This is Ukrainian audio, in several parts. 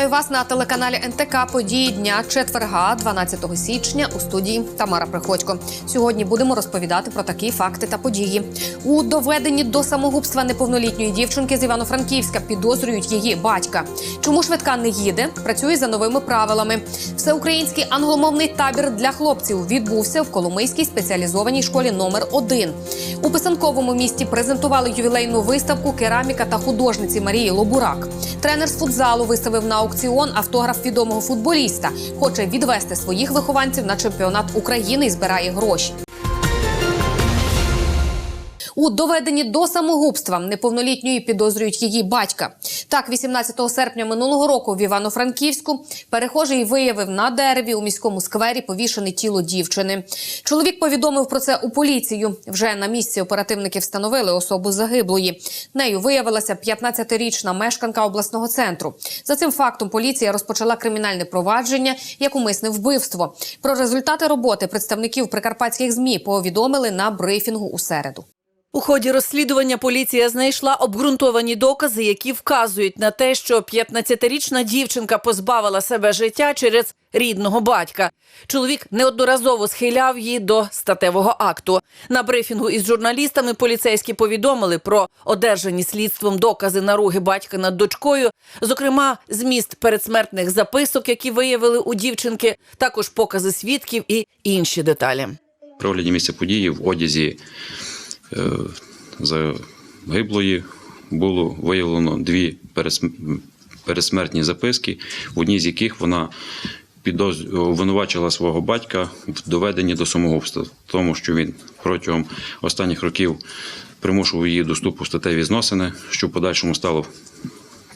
Вітаю вас на телеканалі НТК. Події дня четверга, 12 січня. У студії Тамара Приходько. Сьогодні будемо розповідати про такі факти та події. У доведенні до самогубства неповнолітньої дівчинки з Івано-Франківська підозрюють її батька. Чому швидка не їде? Працює за новими правилами. Всеукраїнський англомовний табір для хлопців відбувся в Коломийській спеціалізованій школі номер 1 У писанковому місті презентували ювілейну виставку кераміка та художниці Марії Лобурак. Тренер з футзалу виставив на аукціон автограф відомого футболіста. Хоче відвести своїх вихованців на чемпіонат України і збирає гроші. У доведенні до самогубства неповнолітньої підозрюють її батька. Так, 18 серпня минулого року в Івано-Франківську перехожий виявив на дереві у міському сквері повішене тіло дівчини. Чоловік повідомив про це у поліцію. Вже на місці оперативники встановили особу загиблої. Нею виявилася 15-річна мешканка обласного центру. За цим фактом поліція розпочала кримінальне провадження як умисне вбивство. Про результати роботи представників прикарпатських змі повідомили на брифінгу у середу. У ході розслідування поліція знайшла обґрунтовані докази, які вказують на те, що 15-річна дівчинка позбавила себе життя через рідного батька. Чоловік неодноразово схиляв її до статевого акту. На брифінгу із журналістами поліцейські повідомили про одержані слідством докази наруги батька над дочкою, зокрема, зміст передсмертних записок, які виявили у дівчинки, також покази свідків і інші деталі. При місця події в одязі загиблої було виявлено дві пересмертні записки, в одній з яких вона обвинувачила свого батька в доведенні до самогубства, тому, що він протягом останніх років примушував її до статеві зносини, що в подальшому стало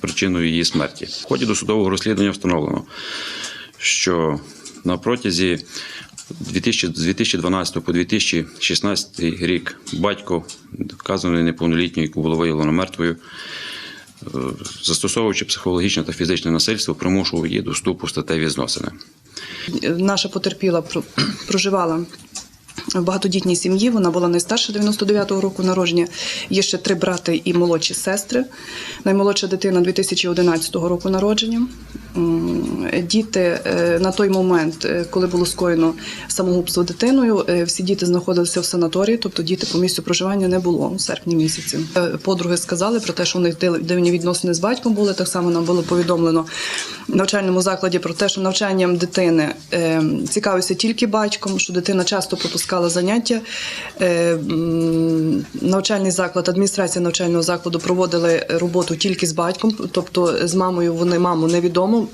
причиною її смерті. В ході досудового розслідування встановлено, що на протязі 2000 з 2012 по 2016 рік батько вказаної неповнолітньої, яку було виявлено мертвою, е, застосовуючи психологічне та фізичне насильство, примушував її до вступу в статеві зносини. Наша потерпіла проживала в багатодітній сім'ї. Вона була найстарша 99-го року народження. Є ще три брати і молодші сестри. Наймолодша дитина 2011 року народження. Діти е, на той момент, е, коли було скоєно самогубство дитиною, е, всі діти знаходилися в санаторії, тобто діти по місцю проживання не було у серпні місяці. Подруги сказали про те, що у них дивні відносини з батьком були. Так само нам було повідомлено в навчальному закладі про те, що навчанням дитини е, цікавився тільки батьком, що дитина часто пропускала заняття. Е, навчальний заклад, адміністрація навчального закладу проводили роботу тільки з батьком, тобто з мамою вони маму невідомо.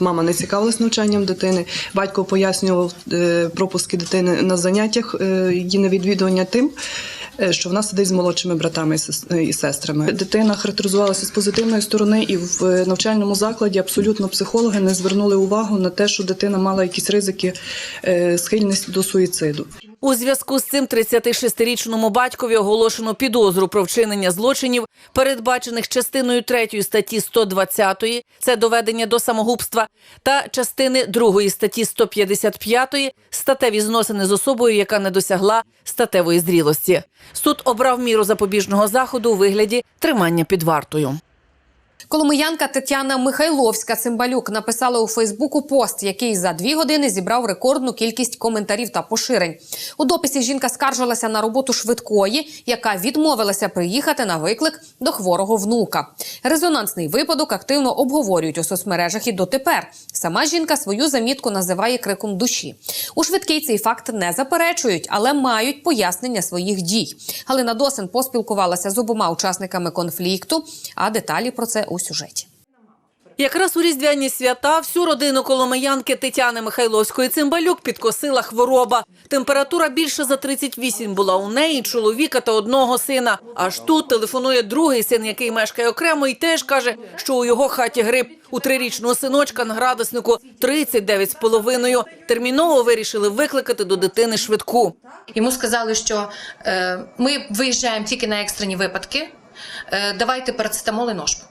Мама не цікавилась навчанням дитини. Батько пояснював е, пропуски дитини на заняттях, е, її невідвідування тим. Е, Що вона сидить з молодшими братами і сестрами. Дитина характеризувалася з позитивної сторони, і в навчальному закладі абсолютно психологи не звернули увагу на те, що дитина мала якісь ризики е, схильність до суїциду. У зв'язку з цим 36-річному батькові оголошено підозру про вчинення злочинів, передбачених частиною 3 статті 120 – це доведення до самогубства, та частини 2 статті 155 – статеві зносини з особою, яка не досягла статевої зрілості. Суд обрав міру запобіжного заходу у вигляді тримання під вартою. Коломиянка Тетяна Михайловська Цимбалюк написала у Фейсбуку пост, який за дві години зібрав рекордну кількість коментарів та поширень. У дописі жінка скаржилася на роботу швидкої, яка відмовилася приїхати на виклик до хворого внука. Резонансний випадок активно обговорюють у соцмережах і дотепер. Сама жінка свою замітку називає криком душі. У швидкий цей факт не заперечують, але мають пояснення своїх дій. Галина Досин поспілкувалася з обома учасниками конфлікту, а деталі про це у сюжеті. Якраз у різдвяні свята всю родину коломиянки Тетяни Михайловської Цимбалюк підкосила хвороба. Температура більше за 38 була у неї, чоловіка та одного сина. Аж тут телефонує другий син, який мешкає окремо, і теж каже, що у його хаті грип. У трирічного синочка на градуснику 39 з половиною. Терміново вирішили викликати до дитини швидку. Йому сказали, що е, ми виїжджаємо тільки на екстрені випадки. Е, давайте парацетамол і ножпу.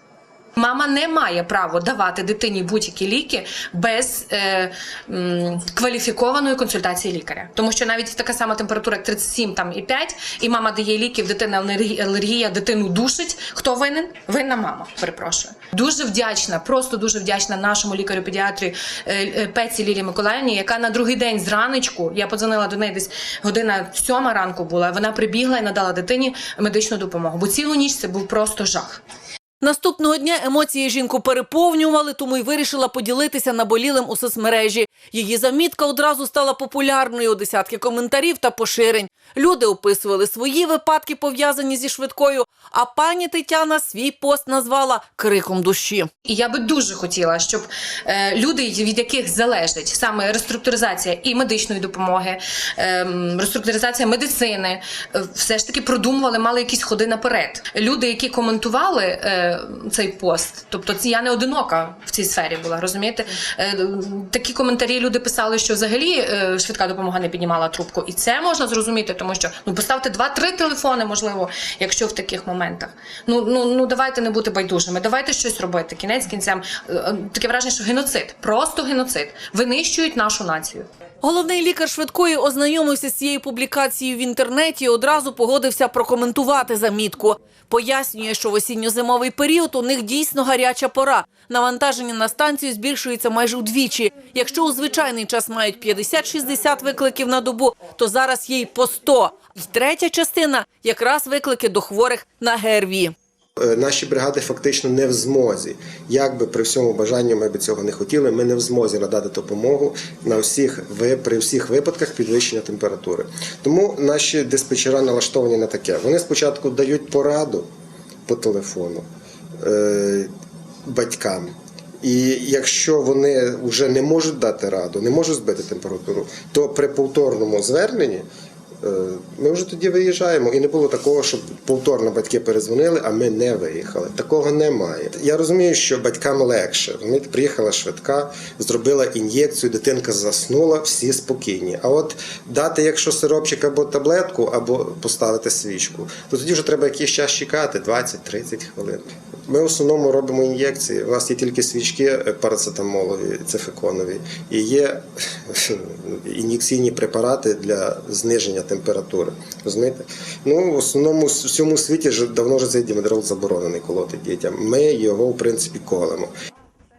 Мама не має право давати дитині будь-які ліки без е, м, кваліфікованої консультації лікаря. Тому що навіть така сама температура, як 37 там, і 5, і мама дає ліки, в дитини алергія, дитину душить. Хто винен? Винна мама, перепрошую. Дуже вдячна, просто дуже вдячна нашому лікарю-педіатрі е, е, Пеці Лілі Миколаївні, яка на другий день зранечку, я подзвонила до неї десь година сьома ранку була, вона прибігла і надала дитині медичну допомогу. Бо цілу ніч це був просто жах. Наступного дня емоції жінку переповнювали, тому й вирішила поділитися наболілим у соцмережі. Її замітка одразу стала популярною десятки коментарів та поширень. Люди описували свої випадки, пов'язані зі швидкою. А пані Тетяна свій пост назвала криком душі. І я би дуже хотіла, щоб е, люди, від яких залежить саме реструктуризація і медичної допомоги, е, реструктуризація медицини, е, все ж таки продумували, мали якісь ходи наперед. Люди, які коментували е, цей пост, тобто я не одинока в цій сфері була, розумієте? Е, такі коментарі люди писали, що взагалі е, швидка допомога не піднімала трубку, і це можна зрозуміти, тому що ну поставте два-три телефони, можливо, якщо в таких моментах. Ну ну ну давайте не бути байдужими, давайте щось робити. Кінець кінцем Е, е, таке враження, що геноцид, просто геноцид, винищують нашу націю. Головний лікар швидкої ознайомився з цією публікацією в інтернеті і одразу погодився прокоментувати замітку. Пояснює, що в осінньо-зимовий період у них дійсно гаряча пора. Навантаження на станцію збільшується майже вдвічі. Якщо у звичайний час мають 50-60 викликів на добу, то зараз є й по 100. І третя частина – якраз виклики до хворих на ГРВІ. Е, Наші бригади фактично не в змозі. Як би при всьому бажанні ми би цього не хотіли, ми не в змозі надати допомогу на всіх при всіх випадках підвищення температури. Тому наші диспетчера налаштовані на таке. Вони спочатку дають пораду по телефону е, батькам. І якщо вони вже не можуть дати раду, не можуть збити температуру, то при повторному зверненні ми вже тоді виїжджаємо. І не було такого, щоб повторно батьки перезвонили, а ми не виїхали. Такого немає. Я розумію, що батькам легше. Розумієте, приїхала швидка, зробила ін'єкцію, дитинка заснула, всі спокійні. А от дати, якщо сиропчик або таблетку, або поставити свічку, то тоді вже треба якийсь час чекати 20-30 хвилин. Ми в основному робимо ін'єкції. У нас є тільки свічки е, парацетамолові, цефеконові, і є ін'єкційні препарати для зниження температури. Розумієте? Ну, в основному в всьому світі вже давно вже цей дімедрол заборонений колоти дітям. Ми його, в принципі, колемо.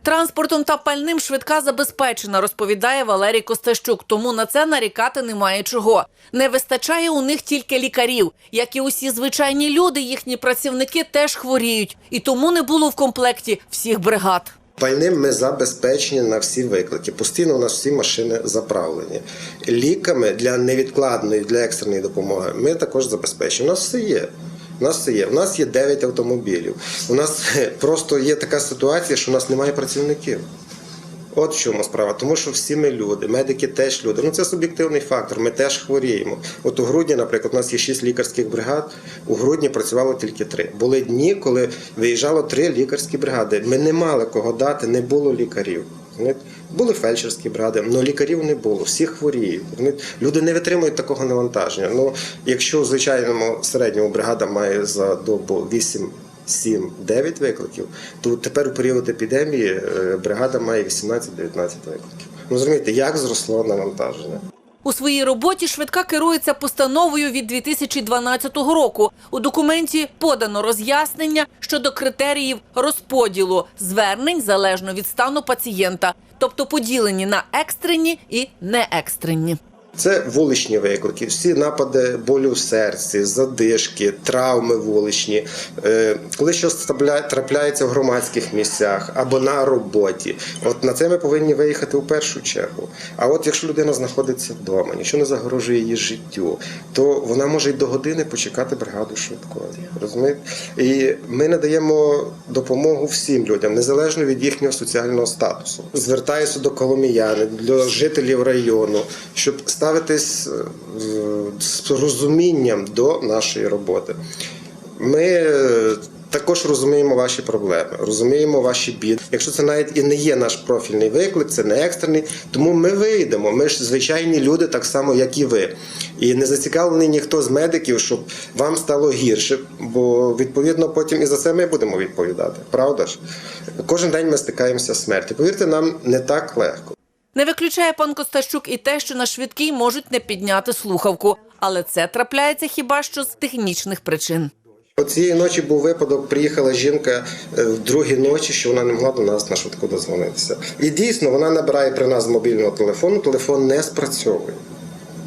Транспортом та пальним швидка забезпечена, розповідає Валерій Костащук. Тому на це нарікати немає чого. Не вистачає у них тільки лікарів. Як і усі звичайні люди, їхні працівники теж хворіють. І тому не було в комплекті всіх бригад. Пальним ми забезпечені на всі виклики. Постійно у нас всі машини заправлені. Ліками для невідкладної, для екстреної допомоги ми також забезпечені. У нас все є. У нас все є. У нас є 9 автомобілів. У нас просто є така ситуація, що у нас немає працівників. От в чому справа, тому що всі ми люди, медики теж люди. Ну це суб'єктивний фактор. Ми теж хворіємо. От у грудні, наприклад, у нас є шість лікарських бригад. У грудні працювало тільки три. Були дні, коли виїжджало три лікарські бригади. Ми не мали кого дати, не було лікарів. Були фельдшерські бригади, але лікарів не було, всі хворіють. Люди не витримують такого навантаження. Ну, якщо в звичайному середньому бригада має за добу 8 7-9 викликів, то тепер у період епідемії е, бригада має 18-19 викликів. Ну зрозумієте, як зросло навантаження. У своїй роботі швидка керується постановою від 2012 року. У документі подано роз'яснення щодо критеріїв розподілу звернень залежно від стану пацієнта, тобто поділені на екстрені і неекстрені. Це вуличні виклики, всі напади болю в серці, задишки, травми вуличні, е, коли щось трапляється в громадських місцях або на роботі. От на це ми повинні виїхати у першу чергу. А от якщо людина знаходиться вдома, нічого не загрожує її життю, то вона може й до години почекати бригаду швидкої. Розумієте? І ми надаємо допомогу всім людям, незалежно від їхнього соціального статусу. Звертаюся до коломіян, до жителів району, щоб ставитись е, з розумінням до нашої роботи. Ми е, також розуміємо ваші проблеми, розуміємо ваші біди. Якщо це навіть і не є наш профільний виклик, це не екстрений, тому ми вийдемо. Ми ж звичайні люди, так само як і ви. І не зацікавлений ніхто з медиків, щоб вам стало гірше, бо відповідно потім і за це ми будемо відповідати. Правда ж? Кожен день ми стикаємося з смертю. Повірте, нам не так легко. Не виключає пан Костащук і те, що на швидкій можуть не підняти слухавку, але це трапляється хіба що з технічних причин. Цієї ночі був випадок, приїхала жінка е, в другій ночі, що вона не могла до нас на швидку дозвонитися. І дійсно вона набирає при нас мобільного телефону, телефон не спрацьовує.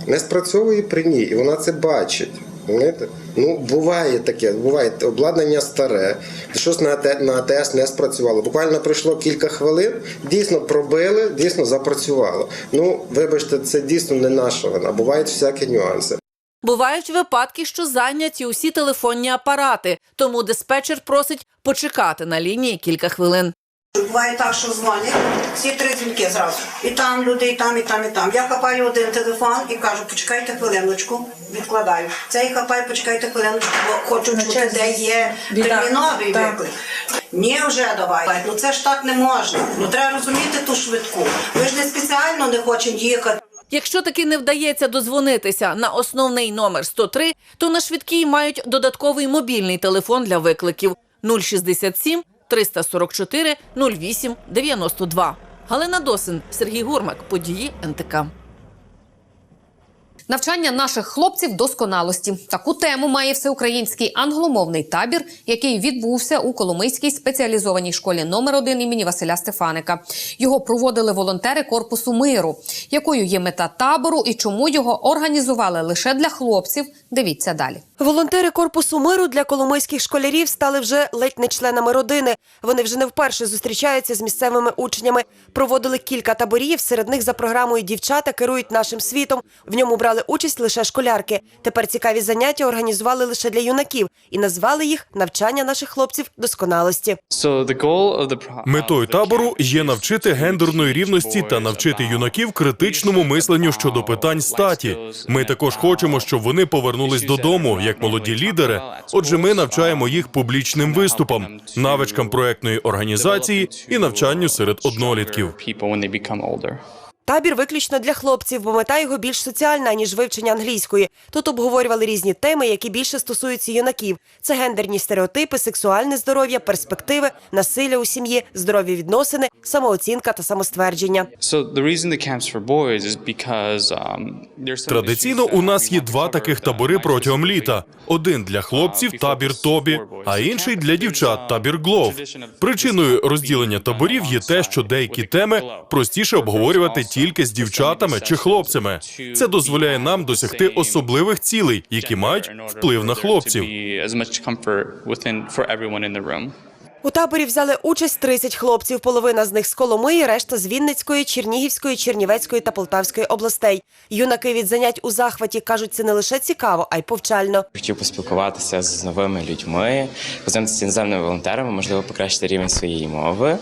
Не спрацьовує при ній, і вона це бачить. Розумієте? Ну, буває таке, буває обладнання старе, щось на, АТ, на АТС не спрацювало. Буквально пройшло кілька хвилин, дійсно пробили, дійсно запрацювало. Ну, вибачте, це дійсно не наша вина. Бувають всякі нюанси. Бувають випадки, що зайняті усі телефонні апарати, тому диспетчер просить почекати на лінії кілька хвилин. Буває так, що дзвонять, всі три дзвінки зразу. І там люди, і там, і там, і там. Я хапаю один телефон і кажу, почекайте хвилиночку, відкладаю. Цей хапаю, почекайте хвилиночку, бо хочу чути, де є терміновий виклик. Ні, вже давай. Ну це ж так не можна. Ну треба розуміти ту швидку. Ми ж не спеціально не хочемо їхати. Якщо таки не вдається дозвонитися на основний номер 103, то на швидкій мають додатковий мобільний телефон для викликів 067 344 08 92. Галина Досин, Сергій Гурмак, події НТК. Навчання наших хлопців досконалості. Таку тему має всеукраїнський англомовний табір, який відбувся у Коломийській спеціалізованій школі номер 1 імені Василя Стефаника. Його проводили волонтери корпусу миру. Якою є мета табору і чому його організували лише для хлопців? Дивіться далі. Волонтери корпусу миру для коломийських школярів стали вже ледь не членами родини. Вони вже не вперше зустрічаються з місцевими учнями. Проводили кілька таборів. Серед них за програмою дівчата керують нашим світом. В ньому брали участь лише школярки. Тепер цікаві заняття організували лише для юнаків і назвали їх навчання наших хлопців досконалості. Метою табору є навчити гендерної рівності та навчити юнаків критичному мисленню щодо питань статі. Ми також хочемо, щоб вони повернулись додому як молоді лідери. Отже, ми навчаємо їх публічним виступам, навичкам проектної організації і навчанню серед однолітків. Табір виключно для хлопців, бо мета його більш соціальна ніж вивчення англійської. Тут обговорювали різні теми, які більше стосуються юнаків: це гендерні стереотипи, сексуальне здоров'я, перспективи, насилля у сім'ї, здорові відносини, самооцінка та самоствердження. Традиційно у нас є два таких табори протягом літа: один для хлопців, табір Тобі, а інший для дівчат, табір Глов. Причиною розділення таборів є те, що деякі теми простіше обговорювати тільки з дівчатами чи хлопцями. Це дозволяє нам досягти особливих цілей, які мають вплив на хлопців. У таборі взяли участь 30 хлопців. Половина з них з Коломиї, решта з Вінницької, Чернігівської, Чернівецької та Полтавської областей. Юнаки від занять у захваті кажуть, це не лише цікаво, а й повчально. Хотів поспілкуватися з новими людьми, познайомитися з іноземними волонтерами, можливо, покращити рівень своєї мови.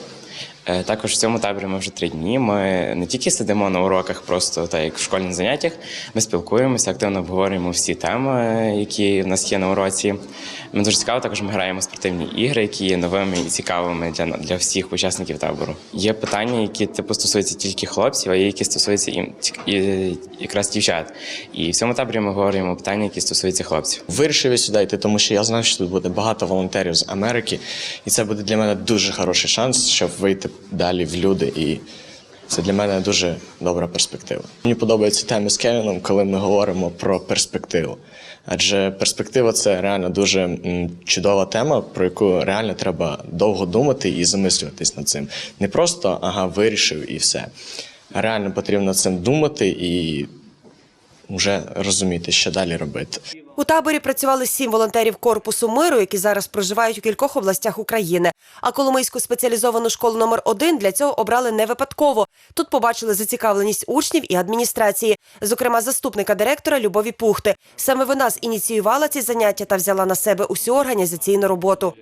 Е, Також в цьому таборі ми вже три дні. Ми не тільки сидимо на уроках, просто так як в школьних заняттях. Ми спілкуємося, активно обговорюємо всі теми, які в нас є на уроці. Ми дуже цікаво, також ми граємо спортивні ігри, які є новими і цікавими для, для всіх учасників табору. Є питання, які типу стосуються тільки хлопців, а є які стосуються і, і якраз дівчат. І в цьому таборі ми говоримо питання, які стосуються хлопців. Вирішив я сюди йти, тому що я знав, що тут буде багато волонтерів з Америки, і це буде для мене дуже хороший шанс, щоб вийти далі в люди. І це для мене дуже добра перспектива. Мені подобаються теми з Кевіном, коли ми говоримо про перспективу. Адже перспектива це реально дуже чудова тема, про яку реально треба довго думати і замислюватись над цим. Не просто ага, вирішив і все. Реально потрібно цим думати і вже розуміти, що далі робити. У таборі працювали сім волонтерів корпусу миру, які зараз проживають у кількох областях України. А Коломийську спеціалізовану школу номер 1 для цього обрали не випадково. Тут побачили зацікавленість учнів і адміністрації, зокрема заступника директора Любові Пухти. Саме вона зініціювала ці заняття та взяла на себе усю організаційну роботу.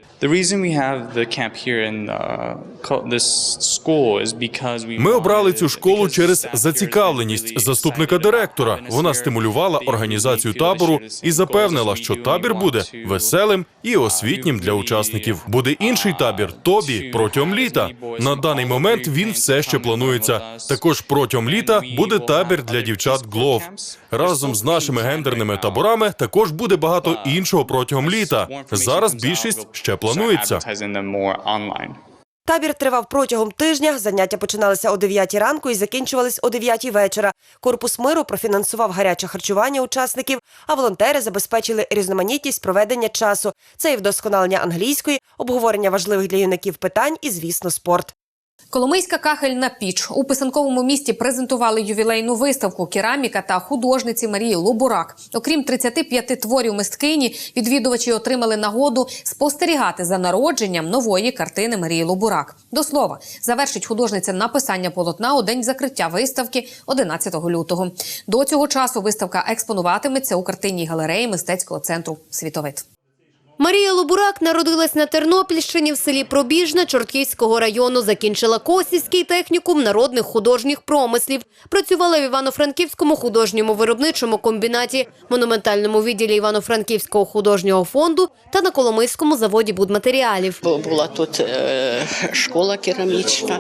Ми обрали цю школу через зацікавленість заступника директора. Вона стимулювала організацію табору і запевнила, що табір буде веселим і освітнім для учасників. Буде інший табір Тобі протягом літа. На даний момент він все ще планується. Також протягом літа буде табір для дівчат Глов. Разом з нашими гендерними таборами також буде багато іншого протягом літа. Зараз більшість ще планується. Табір тривав протягом тижня. Заняття починалися о 9 ранку і закінчувались о 9 вечора. Корпус миру профінансував гаряче харчування учасників, а волонтери забезпечили різноманітність проведення часу. Це і вдосконалення англійської, обговорення важливих для юнаків питань і, звісно, спорт. Коломийська кахельна піч у писанковому місті презентували ювілейну виставку кераміка та художниці Марії Лобурак. Окрім 35 творів мисткині, відвідувачі отримали нагоду спостерігати за народженням нової картини Марії Лобурак. До слова, завершить художниця написання полотна у день закриття виставки 11 лютого. До цього часу виставка експонуватиметься у картинній галереї мистецького центру Світовид. Марія Лобурак народилась на Тернопільщині в селі Пробіжна Чортківського району. Закінчила Косівський технікум народних художніх промислів. Працювала в Івано-Франківському художньому виробничому комбінаті, монументальному відділі Івано-Франківського художнього фонду та на Коломийському заводі будматеріалів. Була тут е, школа керамічна,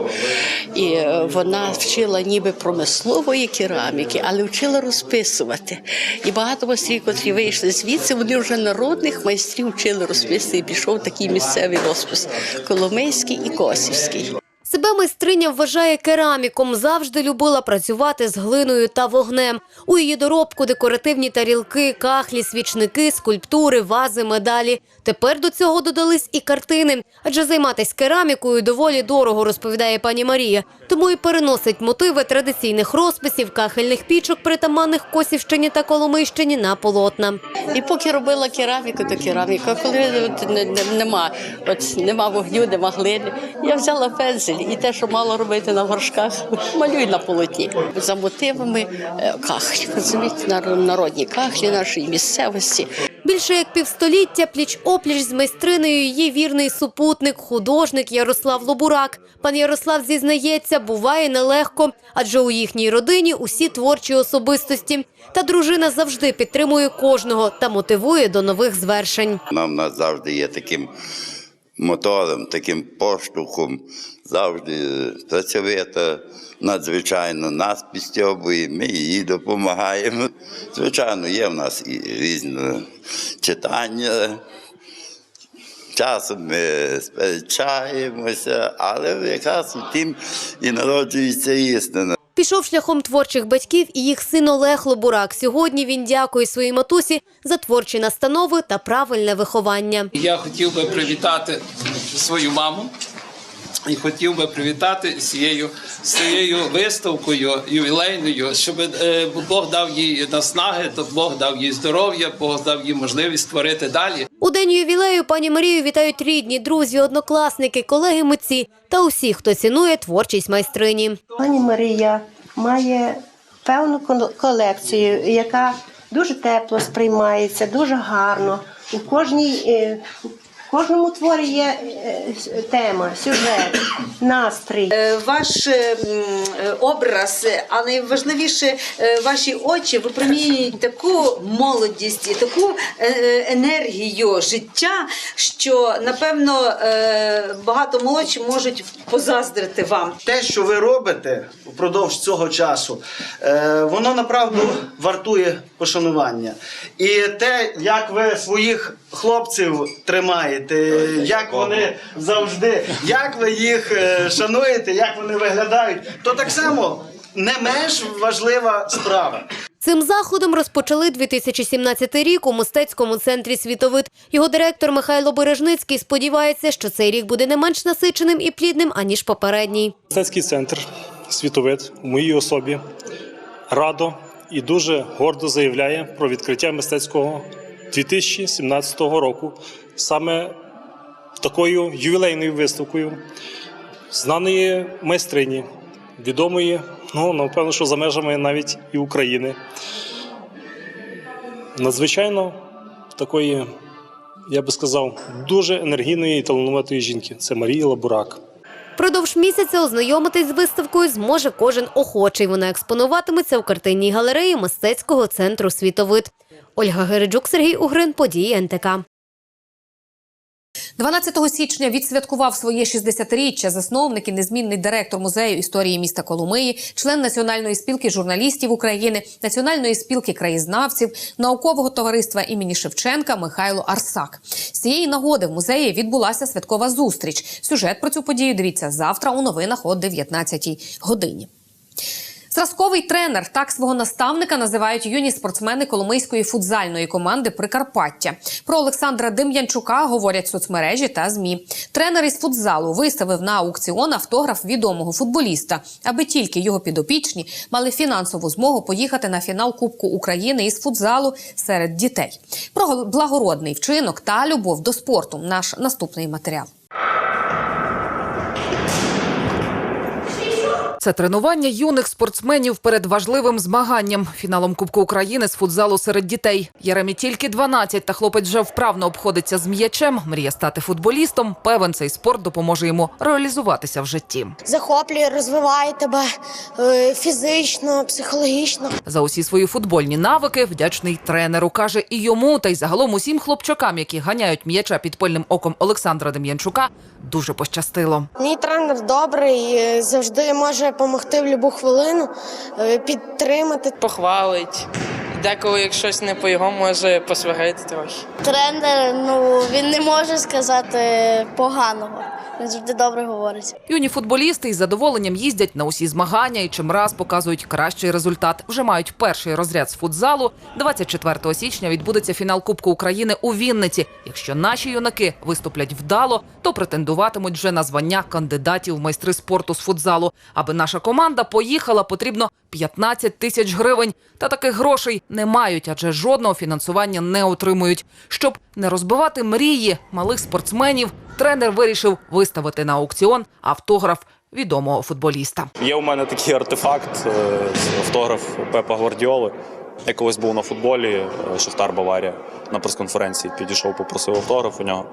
і е, вона вчила ніби промислової кераміки, але вчила розписувати. І багато майстрів, котрі вийшли звідси, вони вже народних майстрів вчили розписувати. І пішов такий місцевий розпис Коломийський і Косівський. Себе майстриня вважає кераміком. Завжди любила працювати з глиною та вогнем. У її доробку декоративні тарілки, кахлі, свічники, скульптури, вази, медалі. Тепер до цього додались і картини. Адже займатися керамікою доволі дорого, розповідає пані Марія. Тому і переносить мотиви традиційних розписів, кахельних пічок, притаманних Косівщині та Коломийщині на полотна. І поки робила кераміку, то кераміка. Коли от не- не- нема, от нема вогню, нема глини, я взяла пензель і те, що мала робити на горшках, малюю на полотні. За мотивами е, кахлі, розумієте, нар- народні кахлі нашої місцевості. Більше як півстоліття пліч-опліч з майстринею її вірний супутник, художник Ярослав Лобурак. Пан Ярослав зізнається, буває нелегко, адже у їхній родині усі творчі особистості. Та дружина завжди підтримує кожного та мотивує до нових звершень. Вона в нас завжди є таким мотором, таким поштовхом, завжди е, працьовита, надзвичайно нас підстьобує, ми їй допомагаємо. Звичайно, є в нас і різні читання. Часом ми сперечаємося, але якраз у тім і народжується істина. Пішов шляхом творчих батьків і їх син Олег Лобурак. Сьогодні він дякує своїй матусі за творчі настанови та правильне виховання. Я хотів би привітати свою маму і хотів би привітати з цією, з цією виставкою ювілейною, щоб е, Бог дав їй наснаги, то Бог дав їй здоров'я, Бог дав їй можливість створити далі. У день ювілею пані Марію вітають рідні, друзі, однокласники, колеги митці та усі, хто цінує творчість майстрині. Пані Марія має певну колекцію, яка дуже тепло сприймається, дуже гарно. У кожній е, кожному творі є е, тема, сюжет, настрій. Ваш е, е, образ, е, а найважливіше, е, ваші очі випромінюють таку молодість і таку е, е, енергію життя, що напевно е, багато молодші можуть позаздрити вам. Те, що ви робите впродовж цього часу, е, воно направду вартує пошанування. І те, як ви своїх хлопців тримаєте, як вони завжди, як ви їх е, шануєте, як вони виглядають, то так само не менш важлива справа. Цим заходом розпочали 2017 рік у мистецькому центрі Світовид. Його директор Михайло Бережницький сподівається, що цей рік буде не менш насиченим і плідним аніж попередній. Мистецький центр світовид у моїй особі радо і дуже гордо заявляє про відкриття мистецького 2017 року саме такою ювілейною виставкою знаної майстрині, відомої, ну напевно, що за межами навіть і України. Надзвичайно такої, я би сказав, дуже енергійної і талановитої жінки. Це Марія Лабурак. Продовж місяця ознайомитись з виставкою зможе кожен охочий. Вона експонуватиметься у картинній галереї мистецького центру Світовид. Ольга Гериджук, Сергій Угрин, події НТК. 12 січня відсвяткував своє 60-річчя засновник і незмінний директор музею історії міста Коломиї, член Національної спілки журналістів України, Національної спілки краєзнавців, наукового товариства імені Шевченка Михайло Арсак. З цієї нагоди в музеї відбулася святкова зустріч. Сюжет про цю подію дивіться завтра у новинах о 19 годині. Зразковий тренер так свого наставника називають юні спортсмени Коломийської футзальної команди Прикарпаття. Про Олександра Дем'янчука говорять соцмережі та змі. Тренер із футзалу виставив на аукціон автограф відомого футболіста, аби тільки його підопічні мали фінансову змогу поїхати на фінал Кубку України із футзалу серед дітей. Про благородний вчинок та любов до спорту. Наш наступний матеріал. Це тренування юних спортсменів перед важливим змаганням фіналом Кубку України з футзалу серед дітей. Яремі тільки 12, та хлопець вже вправно обходиться з м'ячем. Мріє стати футболістом. Певен цей спорт допоможе йому реалізуватися в житті. захоплює, розвиває тебе е, фізично, психологічно. За усі свої футбольні навики вдячний тренеру каже і йому, та й загалом усім хлопчакам, які ганяють м'яча під пильним оком Олександра Дем'янчука, дуже пощастило. Мій тренер добрий, завжди може допомогти в будь-яку хвилину, е, підтримати. Похвалить. Деколи, як щось не по його, може посварити трохи. Тренер, ну він не може сказати поганого. Він завжди добре говорить. Юні футболісти із задоволенням їздять на усі змагання і чимраз показують кращий результат. Вже мають перший розряд з футзалу. 24 січня відбудеться фінал Кубку України у Вінниці. Якщо наші юнаки виступлять вдало, то претендуватимуть вже на звання кандидатів в майстри спорту з футзалу. Аби наша команда поїхала, потрібно 15 тисяч гривень. Та таких грошей не мають, адже жодного фінансування не отримують. Щоб не розбивати мрії малих спортсменів, тренер вирішив виставити на аукціон автограф відомого футболіста. Є у мене такий артефакт, е, автограф Пепа Гвардіоли. Я колись був на футболі, е, Шахтар Баварія, на прес-конференції підійшов, попросив автограф у нього.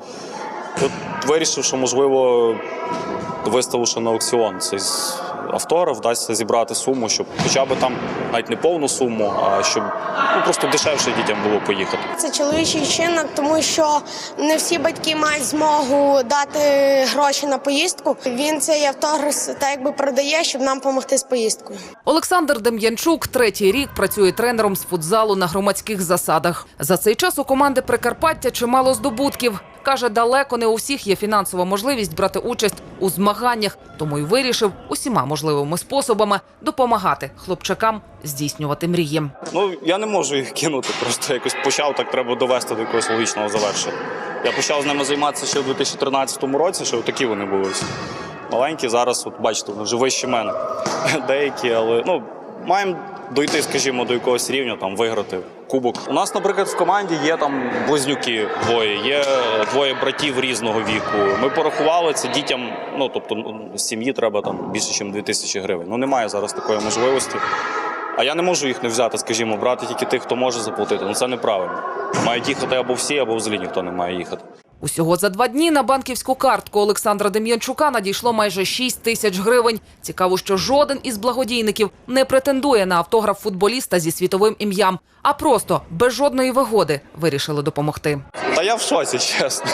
От вирішив, що можливо виставивши на аукціон цей автограф, вдасться зібрати суму, щоб хоча б там навіть не повну суму, а щоб ну, просто дешевше дітям було поїхати. Це чоловічий вчинок, тому що не всі батьки мають змогу дати гроші на поїздку. Він цей автограф так якби продає, щоб нам допомогти з поїздкою. Олександр Дем'янчук третій рік працює тренером з футзалу на громадських засадах. За цей час у команди Прикарпаття чимало здобутків. Каже, далеко не у всіх є фінансова можливість брати участь у змаганнях, тому й вирішив усіма можливими способами допомагати хлопчакам здійснювати мрії. Ну я не можу їх кинути. Просто якось почав, так треба довести до якогось логічного завершення. Я почав з ними займатися ще в 2013 році, ще такі вони були. Маленькі, зараз, от бачите, вони вже вищі мене. Деякі, але ну маємо дойти, скажімо, до якогось рівня, там виграти кубок. У нас, наприклад, в команді є там близнюки двоє, є двоє братів різного віку. Ми порахували це дітям. Ну тобто, ну, сім'ї треба там більше, ніж 2 тисячі гривень. Ну немає зараз такої можливості. А я не можу їх не взяти, скажімо, брати тільки тих, хто може заплатити. Ну це неправильно. Мають їхати або всі, або взагалі ніхто не має їхати. Усього за два дні на банківську картку Олександра Дем'янчука надійшло майже 6 тисяч гривень. Цікаво, що жоден із благодійників не претендує на автограф футболіста зі світовим ім'ям, а просто без жодної вигоди вирішили допомогти. Та я в шоці, чесно.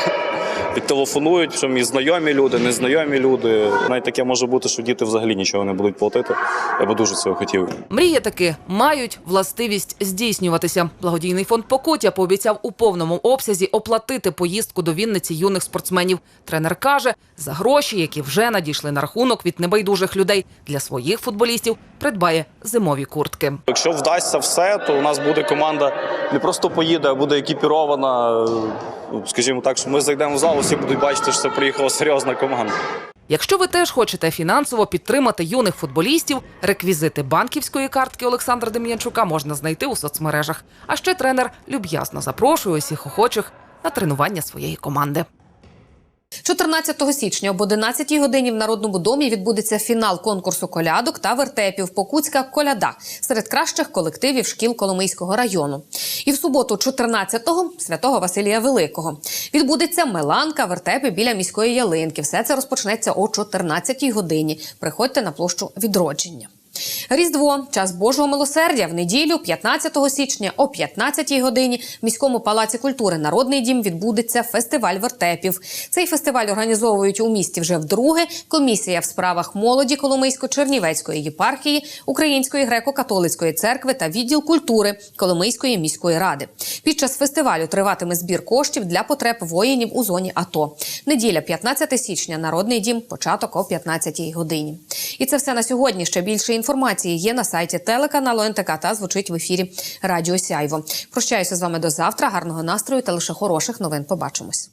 Підтелефонують, що мій знайомі люди, незнайомі люди. Навіть таке може бути, що діти взагалі нічого не будуть платити. Я би дуже цього хотів. Мрії таки мають властивість здійснюватися. Благодійний фонд Покуття пообіцяв у повному обсязі оплатити поїздку до Вінниці юних спортсменів. Тренер каже, за гроші, які вже надійшли на рахунок від небайдужих людей для своїх футболістів, придбає зимові куртки. Якщо вдасться все, то у нас буде команда не просто поїде, а буде екіпірована. Ну, Скажімо так, що ми зайдемо в зал, всі будуть бачити, що це приїхала серйозна команда. Якщо ви теж хочете фінансово підтримати юних футболістів, реквізити банківської картки Олександра Дем'янчука можна знайти у соцмережах. А ще тренер люб'язно запрошує усіх охочих на тренування своєї команди. 14 січня об 11 годині в Народному домі відбудеться фінал конкурсу колядок та вертепів Покутська коляда серед кращих колективів шкіл Коломийського району. І в суботу, 14-го, святого Василія Великого, відбудеться меланка вертепи біля міської ялинки. Все це розпочнеться о 14 годині. Приходьте на площу відродження. Різдво, час Божого милосердя в неділю, 15 січня о 15-й годині в міському палаці культури Народний дім відбудеться фестиваль вертепів. Цей фестиваль організовують у місті вже вдруге. Комісія в справах молоді Коломийсько-Чернівецької єпархії, Української греко-католицької церкви та відділ культури Коломийської міської ради. Під час фестивалю триватиме збір коштів для потреб воїнів у зоні АТО. Неділя, 15 січня, Народний дім, початок о 15-й годині. І це все на сьогодні. Ще більше інформації є на сайті телеканалу НТК та звучить в ефірі Радіо Сяйво. Прощаюся з вами до завтра. Гарного настрою та лише хороших новин. Побачимось.